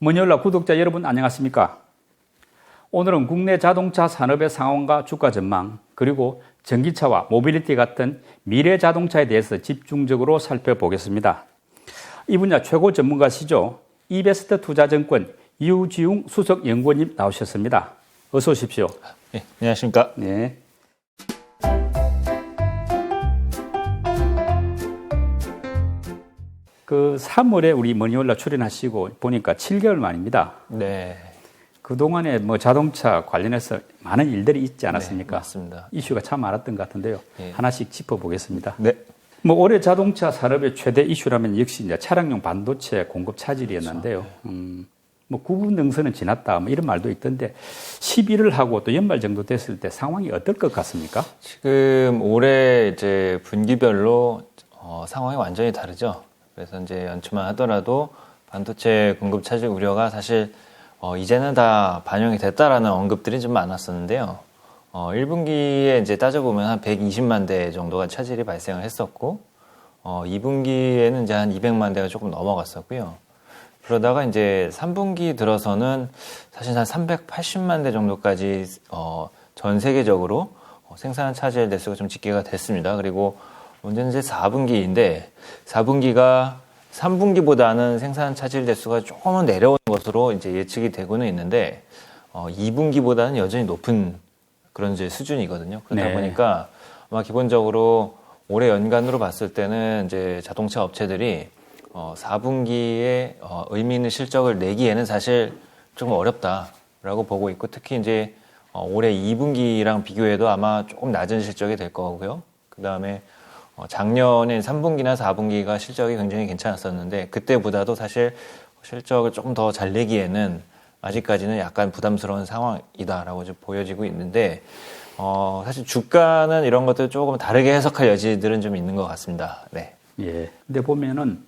머니올라 구독자 여러분 안녕하십니까? 오늘은 국내 자동차 산업의 상황과 주가 전망, 그리고 전기차와 모빌리티 같은 미래 자동차에 대해서 집중적으로 살펴보겠습니다. 이 분야 최고 전문가시죠. 이베스트 투자증권 유지웅 수석 연구원님 나오셨습니다. 어서 오십시오. 네, 안녕하십니까. 네. 그 3월에 우리 머니올라 출연하시고 보니까 7개월 만입니다. 네. 그동안에 뭐 자동차 관련해서 많은 일들이 있지 않았습니까? 네, 맞습니다. 이슈가 참 많았던 것 같은데요. 예. 하나씩 짚어보겠습니다. 네. 뭐 올해 자동차 산업의 최대 이슈라면 역시 이제 차량용 반도체 공급 차질이었는데요. 그렇죠. 음, 뭐 구분 능선은 지났다 뭐 이런 말도 있던데 11월 하고 또 연말 정도 됐을 때 상황이 어떨 것 같습니까? 지금 올해 이제 분기별로 어, 상황이 완전히 다르죠. 그래서 이제 연초만 하더라도 반도체 공급 차질 우려가 사실 어, 이제는 다 반영이 됐다라는 언급들이 좀 많았었는데요. 어, 1분기에 이제 따져보면 한 120만 대 정도가 차질이 발생을 했었고, 어, 2분기에는 이제 한 200만 대가 조금 넘어갔었고요. 그러다가 이제 3분기 들어서는 사실 한 380만 대 정도까지 어, 전 세계적으로 어, 생산 차질 대수가 좀 집계가 됐습니다. 그리고 문제는 이제 4분기인데 4분기가 3분기보다는 생산 차질 대수가 조금은 내려오는 것으로 이제 예측이 되고는 있는데 어, 2분기보다는 여전히 높은 그런 이제 수준이거든요. 그러다 네. 보니까 아마 기본적으로 올해 연간으로 봤을 때는 이제 자동차 업체들이 어, 4분기에 어, 의미 있는 실적을 내기에는 사실 좀 어렵다라고 보고 있고 특히 이제 어, 올해 2분기랑 비교해도 아마 조금 낮은 실적이 될 거고요. 그 다음에 어, 작년에 3분기나 4분기가 실적이 굉장히 괜찮았었는데 그때보다도 사실 실적을 조금 더 잘 내기에는 아직까지는 약간 부담스러운 상황이다라고 좀 보여지고 있는데 어, 사실 주가는 이런 것들 조금 다르게 해석할 여지들은 좀 있는 것 같습니다. 네. 예. 근데 보면은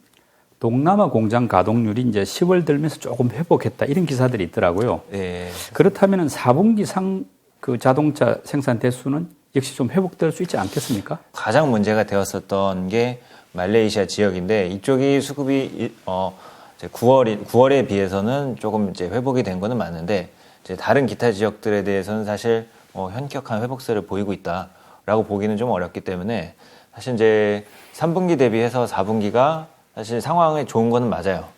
동남아 공장 가동률이 이제 10월 들면서 조금 회복했다 이런 기사들이 있더라고요. 네. 그렇다면은 4분기 상 그 자동차 생산 대수는 역시 좀 회복될 수 있지 않겠습니까? 가장 문제가 되었었던 게 말레이시아 지역인데 이쪽이 수급이 일- 어 이제 9월 9월에 비해서는 조금 이제 회복이 된 거는 맞는데 이제 다른 기타 지역들에 대해서는 사실 어 현격한 회복세를 보이고 있다라고 보기는 좀 어렵기 때문에 사실 이제 3분기 대비해서 4분기가 사실 상황이 좋은 거는 맞아요.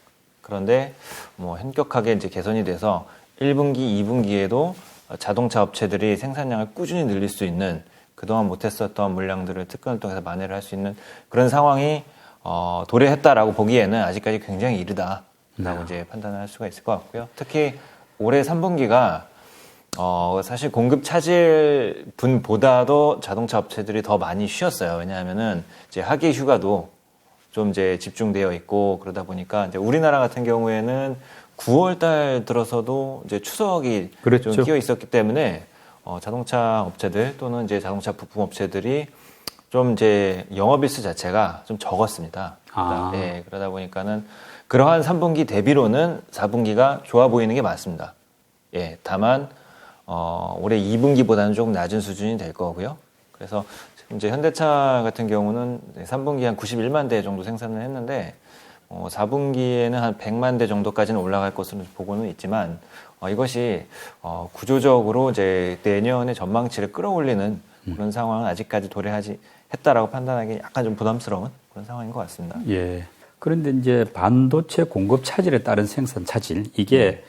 그런데 뭐 현격하게 이제 개선이 돼서 1분기, 2분기에도 자동차 업체들이 생산량을 꾸준히 늘릴 수 있는 그동안 못했었던 물량들을 특근을 통해서 만회를 할 수 있는 그런 상황이 어, 도래했다라고 보기에는 아직까지 굉장히 이르다라고 네. 이제 판단을 할 수가 있을 것 같고요. 특히 올해 3분기가 어, 사실 공급 차질 분보다도 자동차 업체들이 더 많이 쉬었어요. 왜냐하면은 이제 하기 휴가도 좀 이제 집중되어 있고 그러다 보니까 이제 우리나라 같은 경우에는 9월 달 들어서도 이제 추석이 그랬죠. 좀 끼어 있었기 때문에 어, 자동차 업체들 또는 이제 자동차 부품 업체들이 좀 이제 영업일수 자체가 좀 적었습니다. 아. 그러다, 예, 그러다 보니까는 그러한 3분기 대비로는 4분기가 좋아 보이는 게 맞습니다. 예, 다만 어, 올해 2분기보다는 조금 낮은 수준이 될 거고요. 그래서 이제 현대차 같은 경우는 3분기 한 91만 대 정도 생산을 했는데 어, 4분기에는 한 100만 대 정도까지는 올라갈 것으로 보고는 있지만 어, 이것이 어, 구조적으로 이제 내년의 전망치를 끌어올리는 그런 상황은 아직까지 도래하지 했다라고 판단하기 약간 좀 부담스러운 그런 상황인 것 같습니다. 예. 그런데 이제 반도체 공급 차질에 따른 생산 차질 이게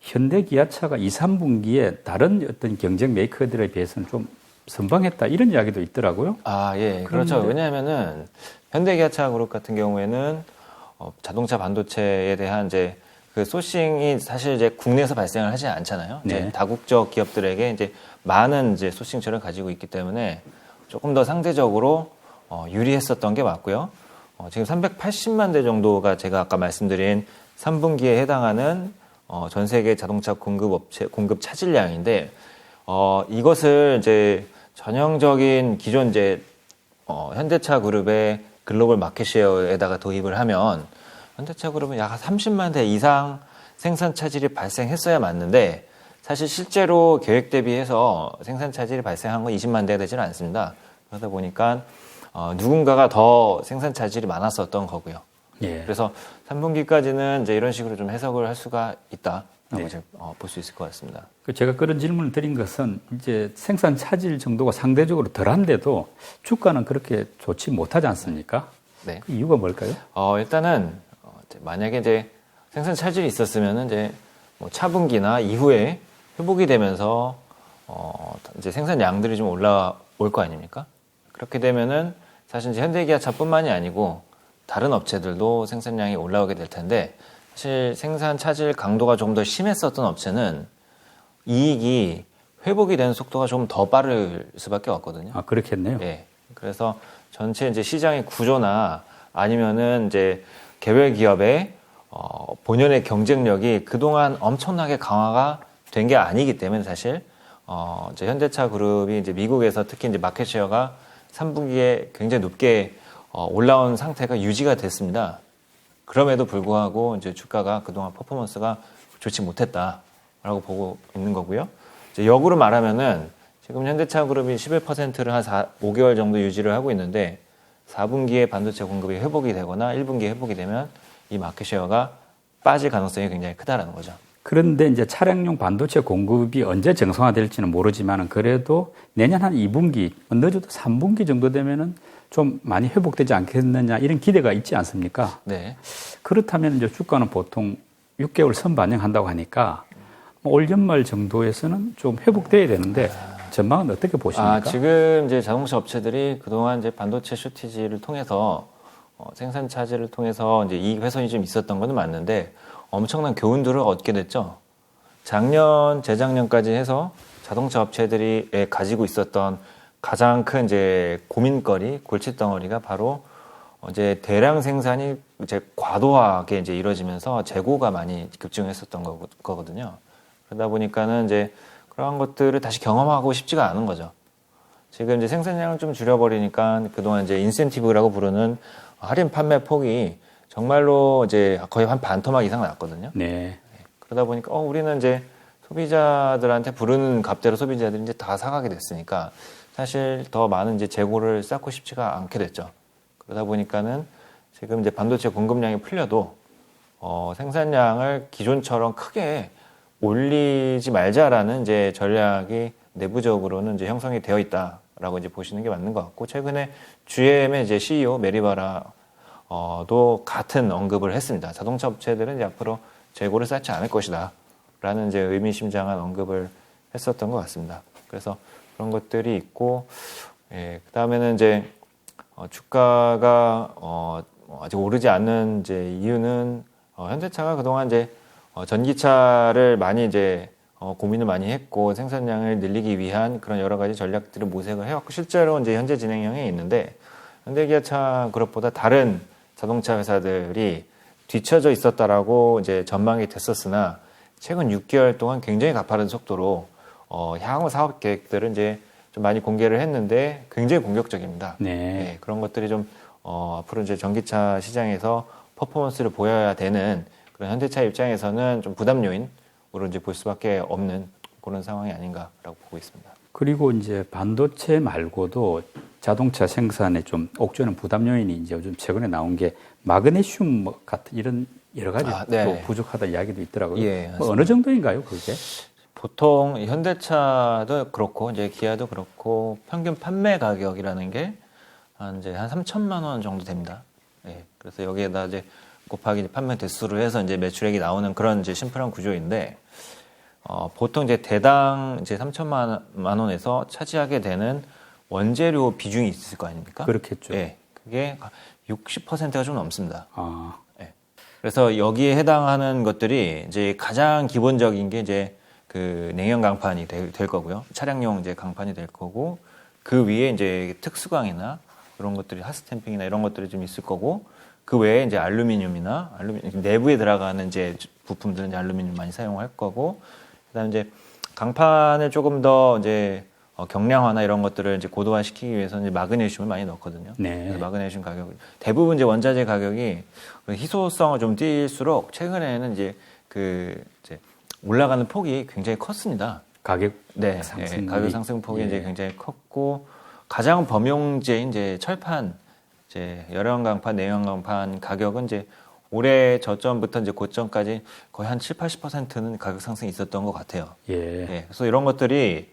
현대 기아차가 2, 3분기에 다른 어떤 경쟁 메이커들에 비해서는 좀 선방했다 이런 이야기도 있더라고요. 아, 예. 그렇죠. 왜냐하면은 현대 기아차 그룹 같은 경우에는 어, 자동차 반도체에 대한 이제 그 소싱이 사실 이제 국내에서 발생을 하지 않잖아요. 이제 네. 다국적 기업들에게 이제 많은 이제 소싱처를 가지고 있기 때문에 조금 더 상대적으로 어, 유리했었던 게 맞고요. 어, 지금 380만 대 정도가 제가 아까 말씀드린 3분기에 해당하는 어, 전 세계 자동차 공급 업체 공급 차질량인데 어, 이것을 이제 전형적인 기존 이제 어, 현대차 그룹의 글로벌 마켓쉐어에다가 도입을 하면 현대차 그룹은 약 30만 대 이상 생산 차질이 발생했어야 맞는데 사실 실제로 계획 대비해서 생산 차질이 발생한 건 20만 대가 되지는 않습니다. 그러다 보니까 어, 누군가가 더 생산 차질이 많았었던 거고요. 예. 그래서 3분기까지는 이제 이런 식으로 좀 해석을 할 수가 있다 라고 네. 어, 볼수 있을 것 같습니다. 그 제가 그런 질문을 드린 것은 이제 생산 차질 정도가 상대적으로 덜한데도 주가는 그렇게 좋지 못하지 않습니까? 네. 그 이유가 뭘까요? 어, 일단은 어, 만약에 이제 생산 차질이 있었으면은 이제 뭐 차분기나 이후에 회복이 되면서 어, 이제 생산 양들이 좀 올라올 거 아닙니까? 그렇게 되면은 사실 이제 현대기아차뿐만이 아니고 다른 업체들도 생산량이 올라오게 될 텐데 사실 생산 차질 강도가 좀더 심했었던 업체는 이익이 회복이 되는 속도가 좀 더 빠를 수밖에 없거든요. 아, 그렇겠네요. 예. 그래서 전체 이제 시장의 구조나 아니면은 이제 개별 기업의 어, 본연의 경쟁력이 그동안 엄청나게 강화가 된 게 아니기 때문에 사실 어, 이제 현대차 그룹이 이제 미국에서 특히 이제 마켓 쉐어가 3분기에 굉장히 높게 어, 올라온 상태가 유지가 됐습니다. 그럼에도 불구하고 이제 주가가 그동안 퍼포먼스가 좋지 못했다라고 보고 있는 거고요. 역으로 말하면은 지금 현대차 그룹이 11%를 한 4, 5개월 정도 유지를 하고 있는데 4분기에 반도체 공급이 회복이 되거나 1분기에 회복이 되면 이 마켓 쉐어가 빠질 가능성이 굉장히 크다라는 거죠. 그런데 이제 차량용 반도체 공급이 언제 정상화될지는 모르지만 그래도 내년 한 2분기, 늦어도 3분기 정도 되면은 좀 많이 회복되지 않겠느냐 이런 기대가 있지 않습니까? 네. 그렇다면 이제 주가는 보통 6개월 선반영한다고 하니까 뭐올 연말 정도에서는 좀 회복돼야 되는데 전망은 어떻게 보십니까? 아, 지금 이제 자동차 업체들이 그동안 이제 반도체 쇼티지를 통해서 어, 생산 차질을 통해서 이제 이익 훼손이 좀 있었던 건 맞는데 엄청난 교훈들을 얻게 됐죠. 작년, 재작년까지 해서 자동차 업체들이 에 가지고 있었던 가장 큰 이제 고민거리, 골칫덩어리가 바로 어, 이제 대량 생산이 이제 과도하게 이제 이루어지면서 재고가 많이 급증했었던 거- 거거든요. 그러다 보니까는 이제 그러한 것들을 다시 경험하고 싶지가 않은 거죠. 지금 이제 생산량을 좀 줄여버리니까 그동안 이제 인센티브라고 부르는 할인 판매 폭이 정말로 이제 거의 한 반 토막 이상 났거든요. 네. 그러다 보니까 어 우리는 이제 소비자들한테 부르는 값대로 소비자들이 이제 다 사가게 됐으니까 사실 더 많은 이제 재고를 쌓고 싶지가 않게 됐죠. 그러다 보니까는 지금 이제 반도체 공급량이 풀려도 어, 생산량을 기존처럼 크게 올리지 말자라는 이제 전략이 내부적으로는 이제 형성이 되어 있다라고 이제 보시는 게 맞는 것 같고 최근에 GM의 이제 CEO 메리바라 어도 같은 언급을 했습니다. 자동차 업체들은 이제 앞으로 재고를 쌓지 않을 것이다. 라는 이제 의미심장한 언급을 했었던 것 같습니다. 그래서 그런 것들이 있고, 예, 그 다음에는 이제, 어, 주가가, 어, 뭐 아직 오르지 않는 이제 이유는, 어, 현대차가 그동안 이제, 어, 전기차를 많이 이제, 어, 고민을 많이 했고, 생산량을 늘리기 위한 그런 여러 가지 전략들을 모색을 해왔고, 실제로 이제 현재 진행형에 있는데, 현대기아차 그룹보다 다른 자동차 회사들이 뒤처져 있었다라고 이제 전망이 됐었으나 최근 6개월 동안 굉장히 가파른 속도로 어, 향후 사업 계획들을 이제 좀 많이 공개를 했는데 굉장히 공격적입니다. 네. 네, 그런 것들이 좀 어, 앞으로 이제 전기차 시장에서 퍼포먼스를 보여야 되는 그런 현대차 입장에서는 좀 부담 요인으로 이제 볼 수밖에 없는 그런 상황이 아닌가라고 보고 있습니다. 그리고 이제 반도체 말고도 자동차 생산에 좀 옥죄는 부담 요인이 이제 요즘 최근에 나온 게 마그네슘 뭐 같은 이런 여러 가지 아, 또 네. 부족하다 이야기도 있더라고요. 예, 뭐. 어느 정도인가요, 그게? 보통 현대차도 그렇고 이제 기아도 그렇고 평균 판매 가격이라는 게 한 이제 한 3천만 원 정도 됩니다. 예. 그래서 여기에다 이제 곱하기 판매 대수를 해서 이제 매출액이 나오는 그런 이제 심플한 구조인데 어, 보통 이제 대당 이제 3천만 원에서 차지하게 되는 원재료 비중이 있을 거 아닙니까? 그렇겠죠. 예. 그게 60%가 좀 넘습니다. 아, 그래서 여기에 해당하는 것들이 이제 가장 기본적인 게 이제 그 냉연 강판이 될, 될 거고요. 차량용 이제 강판이 될 거고 그 위에 이제 특수광이나 이런 것들이 핫스탬핑이나 이런 것들이 좀 있을 거고 그 외에 이제 알루미늄이나 알루미늄 내부에 들어가는 이제 부품들은 이제 알루미늄 많이 사용할 거고 그다음에 이제 강판을 조금 더 이제 어, 경량화나 이런 것들을 이제 고도화 시키기 위해서는 이제 마그네슘을 많이 넣거든요. 네. 그래서 마그네슘 가격 대부분 이제 원자재 가격이 그 희소성을 좀 띌수록 최근에는 이제 그 이제 올라가는 폭이 굉장히 컸습니다. 가격 네, 상승 예, 가격 상승 폭이 예. 이제 굉장히 컸고 가장 범용제인 이제 철판 이제 열형 강판, 내형 강판 가격은 이제 올해 저점부터 이제 고점까지 거의 한 7, 80%는 가격 상승이 있었던 것 같아요. 예. 예, 그래서 이런 것들이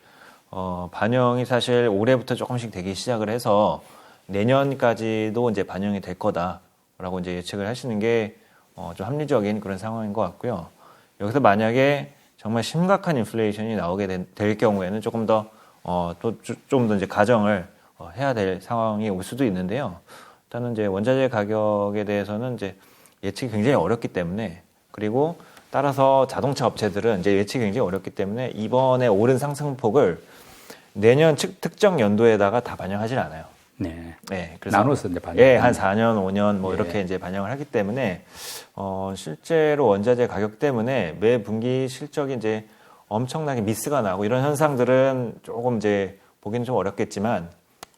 어, 반영이 사실 올해부터 조금씩 되기 시작을 해서 내년까지도 이제 반영이 될 거다라고 이제 예측을 하시는 게 어, 좀 합리적인 그런 상황인 것 같고요. 여기서 만약에 정말 심각한 인플레이션이 나오게 된- 될 경우에는 조금 더 어, 또 좀 더 이제 가정을 어, 해야 될 상황이 올 수도 있는데요. 일단은 이제 원자재 가격에 대해서는 이제 예측이 굉장히 어렵기 때문에 그리고 따라서 자동차 업체들은 이제 예측이 굉장히 어렵기 때문에 이번에 오른 상승폭을 내년 측- 특정 연도에다가 다 반영하진 않아요. 네. 네, 그래서 나눠서 이제 반영. 예, 한 4년, 5년 뭐 예. 이렇게 이제 반영을 하기 때문에 어, 실제로 원자재 가격 때문에 매 분기 실적이 이제 엄청나게 미스가 나고 이런 현상들은 조금 이제 보기는 좀 어렵겠지만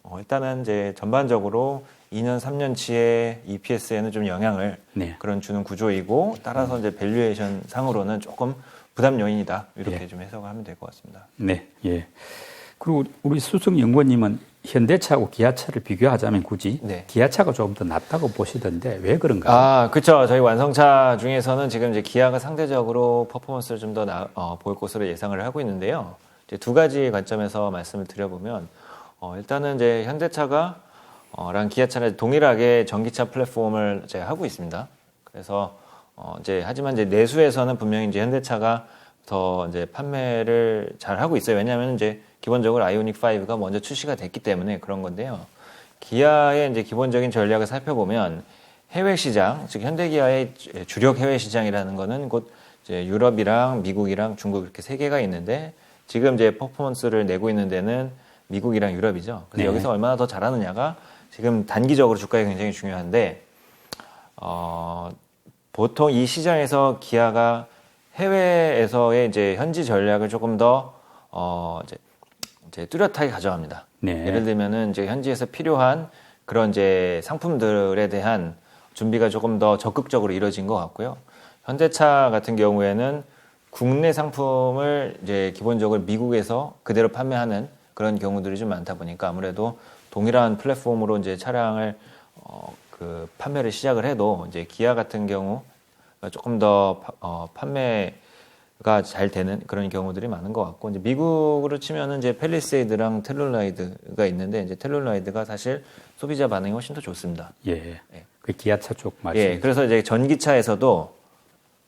어, 일단은 이제 전반적으로 2년, 3년치의 EPS에는 좀 영향을 네. 그런 주는 구조이고 따라서 이제 밸류에이션 상으로는 조금 부담 요인이다 이렇게 예. 좀 해석을 하면 될 것 같습니다. 네. 예. 그리고 우리 수석 연구원님은 현대차하고 기아차를 비교하자면 굳이 네. 기아차가 조금 더 낫다고 보시던데 왜 그런가요? 아, 그렇죠. 저희 완성차 중에서는 지금 이제 기아가 상대적으로 퍼포먼스를 좀더 어, 보일 것으로 예상을 하고 있는데요. 이제 두 가지 관점에서 말씀을 드려보면 어, 일단은 이제 현대차가 어, 랑 기아차는 동일하게 전기차 플랫폼을 이제 하고 있습니다. 그래서 어, 이제 하지만 이제 내수에서는 분명히 이제 현대차가 더 이제 판매를 잘 하고 있어요. 왜냐하면 이제 기본적으로 아이오닉 5가 먼저 출시가 됐기 때문에 그런 건데요. 기아의 이제 기본적인 전략을 살펴보면 해외 시장, 즉 현대기아의 주력 해외 시장이라는 거는 곧 이제 유럽이랑 미국이랑 중국 이렇게 세 개가 있는데 지금 이제 퍼포먼스를 내고 있는 데는 미국이랑 유럽이죠. 그래서 네. 여기서 얼마나 더 잘하느냐가 지금 단기적으로 주가에 굉장히 중요한데 어, 보통 이 시장에서 기아가 해외에서의 이제 현지 전략을 조금 더 어, 이제, 이제 뚜렷하게 가져갑니다. 네. 예를 들면은 이제 현지에서 필요한 그런 이제 상품들에 대한 준비가 조금 더 적극적으로 이루어진 것 같고요. 현대차 같은 경우에는 국내 상품을 이제 기본적으로 미국에서 그대로 판매하는 그런 경우들이 좀 많다 보니까 아무래도 동일한 플랫폼으로 이제 차량을 어, 그 판매를 시작을 해도 이제 기아 같은 경우 조금 더 파- 어, 판매 가잘 되는 그런 경우들이 많은 것 같고 이제 미국으로 치면은 이제 펠리세이드랑 텔룰라이드가 있는데 이제 텔룰라이드가 사실 소비자 반응이 훨씬 더 좋습니다. 예. 예. 그 기아차 쪽 말씀. 예, 그래서 이제 전기차에서도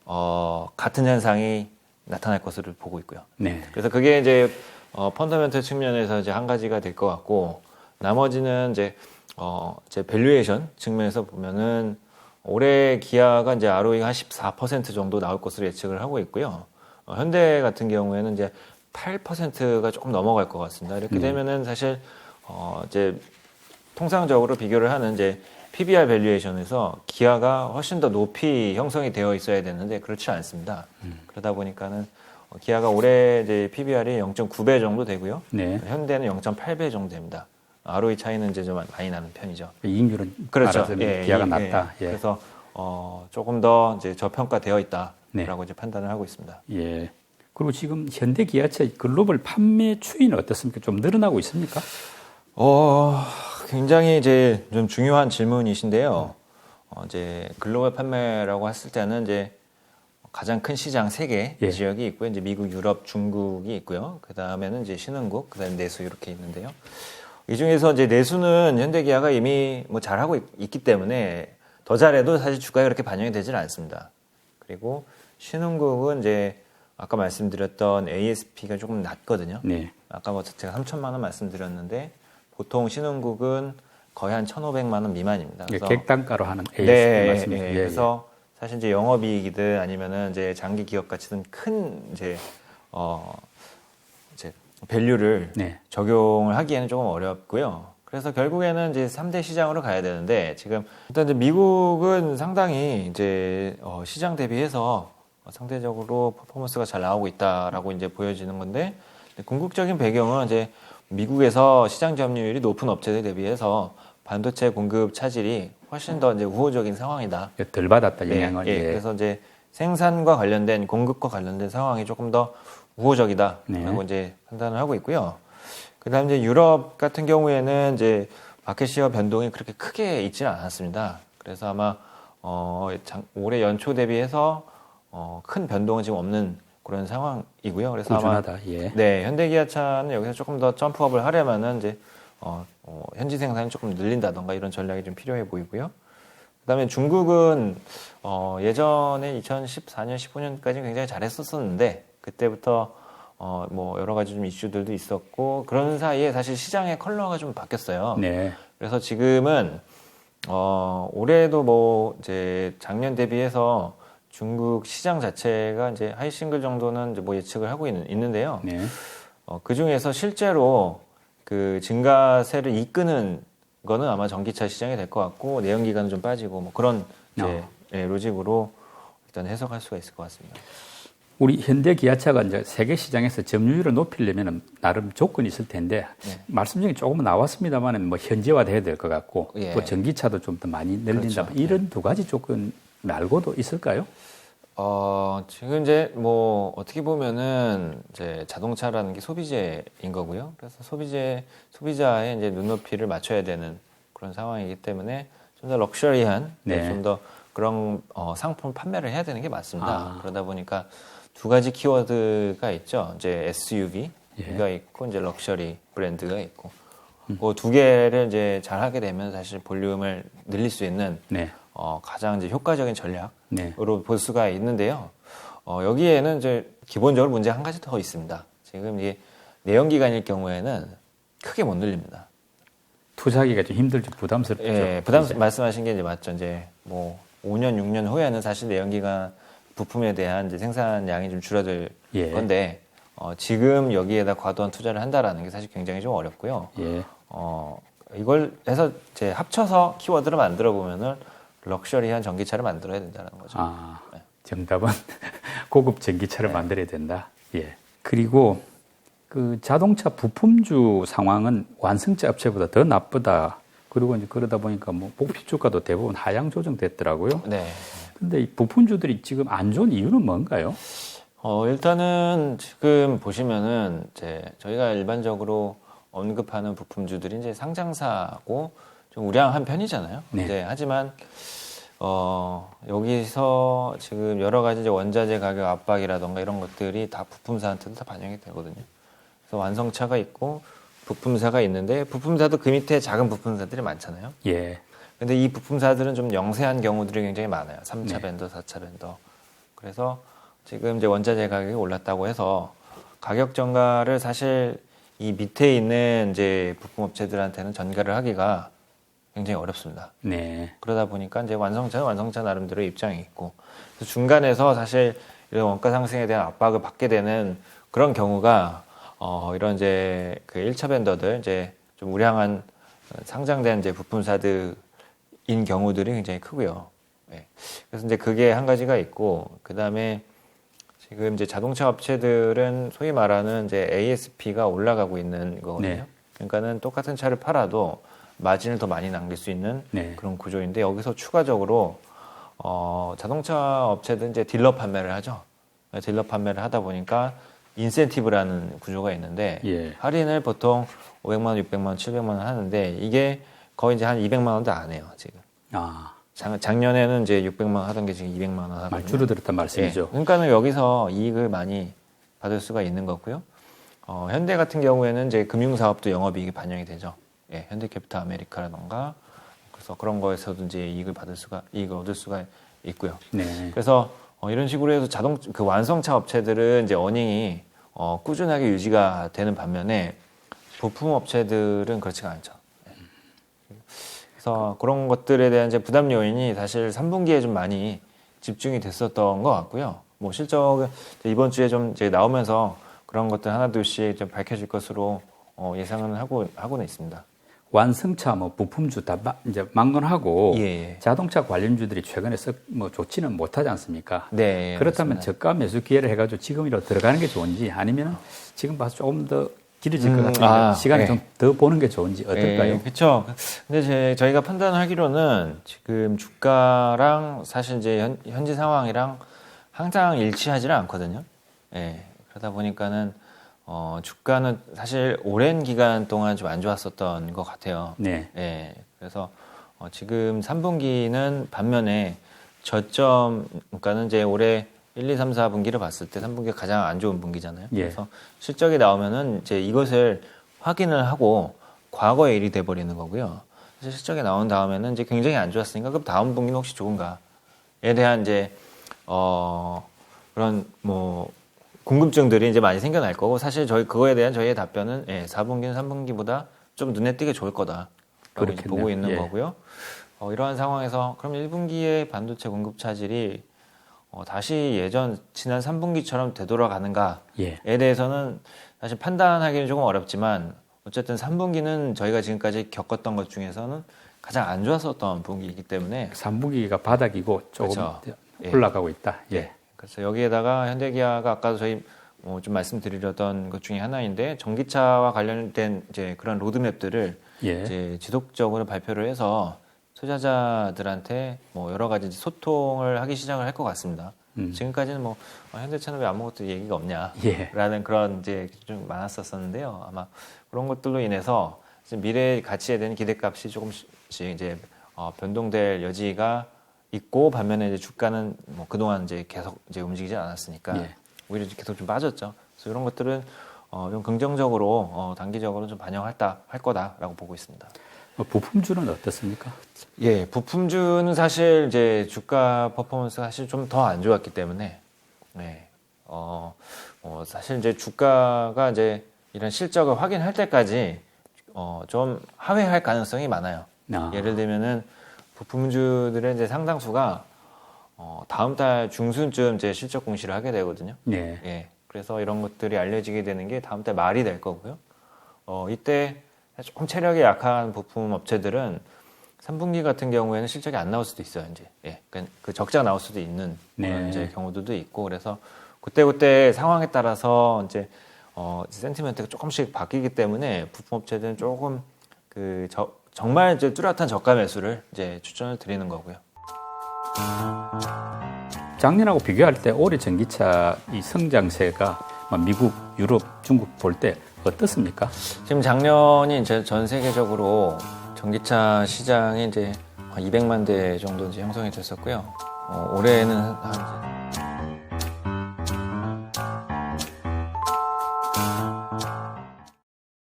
어, 같은 현상이 나타날 것으로 보고 있고요. 네. 그래서 그게 이제 어, 펀더멘털 측면에서 이제 한 가지가 될 것 같고 나머지는 이제 어, 제 밸류에이션 측면에서 보면은 올해 기아가 이제 ROE가 한 14% 정도 나올 것으로 예측을 하고 있고요. 어, 현대 같은 경우에는 이제 8%가 조금 넘어갈 것 같습니다. 이렇게 네. 되면은 사실 어, 이제 통상적으로 비교를 하는 이제 PBR 밸류에이션에서 기아가 훨씬 더 높이 형성이 되어 있어야 되는데 그렇지 않습니다. 그러다 보니까는 어, 기아가 올해 이제 PBR이 0.9배 정도 되고요. 네. 현대는 0.8배 정도 됩니다. ROE 차이는 이제 좀 많이 나는 편이죠. 이익률은 그렇죠. 말하자면 기아가 낫다. 예. 그래서 어, 조금 더 이제 저평가되어 있다 라고 네. 이제 판단을 하고 있습니다. 예. 그리고 지금 현대 기아차 글로벌 판매 추이는 어떻습니까? 좀 늘어나고 있습니까? 어, 굉장히 이제 좀 중요한 질문이신데요. 어, 이제 글로벌 판매라고 했을 때는 이제 가장 큰 시장 세개 예. 지역이 있고요. 이제 미국, 유럽, 중국이 있고요. 그 다음에는 이제 신흥국, 그 다음에 내수 이렇게 있는데요. 이 중에서 이제 내수는 현대기아가 이미 뭐 잘하고 있, 있기 때문에 더 잘해도 사실 주가에 그렇게 반영이 되질 않습니다. 그리고 신흥국은 이제 아까 말씀드렸던 ASP가 조금 낮거든요. 네. 아까 뭐 제가 3천만 원 말씀드렸는데 보통 신흥국은 거의 한 1,500만 원 미만입니다. 예, 그래서 객단가로 하는 ASP 네, 말씀이죠. 예, 예, 예. 그래서 사실 이제 영업이익이든 아니면은 이제 장기 기업 가치든 큰 이제 어 이제 밸류를 네. 적용을 하기에는 조금 어렵고요. 그래서 결국에는 이제 3대 시장으로 가야 되는데 지금 일단 이제 미국은 상당히 이제 어 시장 대비해서 상대적으로 퍼포먼스가 잘 나오고 있다라고 이제 보여지는 건데 궁극적인 배경은 이제 미국에서 시장 점유율이 높은 업체들 대비해서 반도체 공급 차질이 훨씬 더 이제 우호적인 상황이다. 예, 덜 받았다 네, 영향을. 예, 예. 그래서 이제 생산과 관련된 공급과 관련된 상황이 조금 더 우호적이다라고 네. 이제 판단을 하고 있고요. 그다음 이제 유럽 같은 경우에는 이제 마켓 시어 변동이 그렇게 크게 있지는 않았습니다. 그래서 아마 어, 장- 올해 연초 대비해서 어, 큰 변동은 지금 없는 그런 상황이고요. 그래서 아마 꾸준하다. 예. 네, 현대기아차는 여기서 조금 더 점프업을 하려면은 이제 어, 어, 현지 생산을 조금 늘린다던가 이런 전략이 좀 필요해 보이고요. 그다음에 중국은 어, 예전에 2014년, 15년까지 굉장히 잘했었었는데 그때부터 어, 뭐 여러 가지 좀 이슈들도 있었고 그런 사이에 사실 시장의 컬러가 좀 바뀌었어요. 네. 그래서 지금은 어, 올해도 뭐 이제 작년 대비해서 중국 시장 자체가 이제 하이 싱글 정도는 이제 뭐 예측을 하고 있는, 있는데요. 네. 어, 그 중에서 실제로 그 증가세를 이끄는 거는 아마 전기차 시장이 될 것 같고 내연기관은 좀 빠지고 뭐 그런 이제 어. 예, 로직으로 일단 해석할 수가 있을 것 같습니다. 우리 현대 기아차가 이제 세계 시장에서 점유율을 높이려면 나름 조건이 있을 텐데 네. 말씀 중에 조금 나왔습니다만 뭐 현지화돼야 될 것 같고 예. 또 전기차도 좀 더 많이 늘린다 그렇죠. 이런 두 가지 조건 말고도 있을까요? 어, 지금 이제 뭐 어떻게 보면은 이제 자동차라는 게 소비재인 거고요. 그래서 소비재 소비자의 이제 눈높이를 맞춰야 되는 그런 상황이기 때문에 좀 더 럭셔리한 네. 좀더 그런 어, 상품 판매를 해야 되는 게 맞습니다. 아. 그러다 보니까 두 가지 키워드가 있죠. 이제 SUV가 예. 있고 이제 럭셔리 브랜드가 있고 음. 그두 개를 이제 잘 하게 되면 사실 볼륨을 늘릴 수 있는 네. 어, 가장 이제 효과적인 전략 네. 으로 볼 수가 있는데요. 어, 여기에는 이제 기본적으로 문제 한 가지 더 있습니다. 지금 이게 내연 기관일 경우에는 크게 못 늘립니다. 투자하기가 좀 힘들죠. 부담스럽죠. 예, 부담 이제. 말씀하신 게 이제 맞죠. 이제 뭐 5년, 6년 후에는 사실 내연 기관 부품에 대한 이제 생산량이 좀 줄어들 예. 건데 어, 지금 여기에다 과도한 투자를 한다라는 게 사실 굉장히 좀 어렵고요. 예. 어, 이걸 해서 이제 합쳐서 키워드를 만들어 보면은 럭셔리한 전기차를 만들어야 된다는 거죠. 아, 네. 정답은 고급 전기차를 만들어야 된다. 예. 그리고 그 자동차 부품주 상황은 완성차 업체보다 더 나쁘다. 그리고 이제 그러다 보니까 뭐 목표 주가도 대부분 하향 조정됐더라고요. 네. 근데 이 부품주들이 지금 안 좋은 이유는 뭔가요? 어, 일단은 지금 보시면은 이제 저희가 일반적으로 언급하는 부품주들이 이제 상장사고 좀 우량한 편이잖아요. 네. 근데 하지만 어, 여기서 지금 여러 가지 이제 원자재 가격 압박이라던가 이런 것들이 다 부품사한테도 다 반영이 되거든요. 그래서 완성차가 있고 부품사가 있는데 부품사도 그 밑에 작은 부품사들이 많잖아요. 예. 근데 이 부품사들은 좀 영세한 경우들이 굉장히 많아요. 3차 네. 밴더, 4차 밴더. 그래서 지금 이제 원자재 가격이 올랐다고 해서 가격 전가를 사실 이 밑에 있는 이제 부품 업체들한테는 전가를 하기가 굉장히 어렵습니다. 네. 그러다 보니까 이제 완성차는 완성차 나름대로 입장이 있고 중간에서 사실 이런 원가 상승에 대한 압박을 받게 되는 그런 경우가 어 이런 이제 그 1차 밴더들 이제 좀 우량한 상장된 이제 부품사들인 경우들이 굉장히 크고요. 예. 그래서 이제 그게 한 가지가 있고 그 다음에 지금 이제 자동차 업체들은 소위 말하는 이제 ASP가 올라가고 있는 거거든요. 네. 그러니까는 똑같은 차를 팔아도 마진을 더 많이 남길 수 있는 네. 그런 구조인데 여기서 추가적으로 어, 자동차 업체들 이제 딜러 판매를 하죠. 딜러 판매를 하다 보니까 인센티브라는 구조가 있는데 예. 할인을 보통 500만 원, 600만 원, 700만 원 하는데 이게 거의 이제 한 200만 원도 안 해요 지금. 아, 작, 작년에는 이제 600만 원 하던 게 지금 200만 원. 말 줄어들었단 말씀이죠. 예, 그러니까는 여기서 이익을 많이 받을 수가 있는 거고요. 어, 현대 같은 경우에는 이제 금융 사업도 영업이익이 반영이 되죠. 예, 현대캐피탈 아메리카라던가 그래서 그런 거에서도 이제 이익을 받을 수가 이익을 얻을 수가 있고요. 네. 그래서 어, 이런 식으로 해서 자동 그 완성차 업체들은 이제 어닝이 어, 꾸준하게 유지가 되는 반면에 부품 업체들은 그렇지가 않죠. 예. 그래서 그런 것들에 대한 이제 부담 요인이 사실 3분기에 좀 많이 집중이 됐었던 것 같고요. 뭐 실적은 이번 주에 좀 이제 나오면서 그런 것들 하나 둘씩 좀 밝혀질 것으로 어, 예상은 하고 하고는 있습니다. 완성차 뭐 부품주 다 마- 이제 막론하고 예, 예. 자동차 관련주들이 최근에 썩뭐 좋지는 못하지 않습니까? 네. 그렇다면 맞습니다. 저가 매수 기회를 해가지고 지금이라도 들어가는 게 좋은지 아니면 지금 봐서 조금 더 길어질 것 음, 같은데 아, 시간이 네. 좀더 보는 게 좋은지 어떨까요? 예, 그렇죠. 근데 제, 저희가 판단하기로는 지금 주가랑 사실 이제 현, 현지 상황이랑 항상 일치하지는 않거든요. 예. 그러다 보니까는 어, 주가는 사실 오랜 기간 동안 좀 안 좋았었던 것 같아요. 네. 예. 그래서 어, 지금 3분기는 반면에 저점 그러니까는 이제 올해 1, 2, 3, 4분기를 봤을 때 3분기가 가장 안 좋은 분기잖아요. 예. 그래서 실적이 나오면은 이제 이것을 확인을 하고 과거의 일이 돼 버리는 거고요. 사실 실적이 나온 다음에는 이제 굉장히 안 좋았으니까 그럼 다음 분기는 혹시 좋은가에 대한 이제 어 그런 뭐 궁금증들이 이제 많이 생겨날 거고 사실 저희 그거에 대한 저희의 답변은 예, 4분기는 3분기보다 좀 눈에 띄게 좋을 거다. 그렇겠네요. 보고 있는 예. 거고요. 어, 이러한 상황에서 그럼 1분기의 반도체 공급 차질이 어, 다시 예전 지난 3분기처럼 되돌아가는가에 예. 대해서는 사실 판단하기는 조금 어렵지만 어쨌든 3분기는 저희가 지금까지 겪었던 것 중에서는 가장 안 좋았었던 분기이기 때문에 3분기가 바닥이고 조금 그렇죠. 예. 올라가고 있다. 예. 그래서 여기에다가 현대기아가 아까도 저희 뭐 좀 말씀드리려던 것 중에 하나인데 전기차와 관련된 이제 그런 로드맵들을 예. 이제 지속적으로 발표를 해서 투자자들한테 뭐 여러 가지 소통을 하기 시작을 할 것 같습니다. 음. 지금까지는 뭐 어, 현대차는 왜 아무것도 얘기가 없냐. 예. 라는 그런 이제 좀 많았었었는데요. 아마 그런 것들로 인해서 미래 가치에 대한 기대값이 조금씩 이제 어, 변동될 여지가 있고 반면에 이제 주가는 뭐 그동안 이제 계속 이제 움직이지 않았으니까 예. 오히려 계속 좀 빠졌죠. 그래서 이런 것들은 어, 좀 긍정적으로 어, 단기적으로 좀 반영할다 할 거다라고 보고 있습니다. 어, 부품주는 어떻습니까? 예, 부품주는 사실 이제 주가 퍼포먼스가 사실 좀 더 안 좋았기 때문에, 네, 어, 어, 사실 이제 주가가 이제 이런 실적을 확인할 때까지 어, 좀 하회할 가능성이 많아요. 아. 예를 들면은 부품주들의 이제 상당수가 어, 다음 달 중순쯤 이제 실적 공시를 하게 되거든요. 예. 예. 그래서 이런 것들이 알려지게 되는 게 다음 달 말이 될 거고요. 어, 이때 조금 체력이 약한 부품 업체들은 3분기 같은 경우에는 실적이 안 나올 수도 있어요, 이제. 예. 그, 그 적자가 나올 수도 있는 그런 네. 이제 경우들도 있고 그래서 그때그때 상황에 따라서 이제 어, 센티멘트가 조금씩 바뀌기 때문에 부품 업체들은 조금 그 저, 정말 이제 뚜렷한 저가 매수를 이제 추천을 드리는 거고요. 작년하고 비교할 때 올해 전기차 이 성장세가 막 미국, 유럽, 중국 볼 때 어떻습니까? 지금 작년이 이제 전 세계적으로 전기차 시장이 이제 한 200만 대 정도 이제 형성이 됐었고요. 어, 올해는 한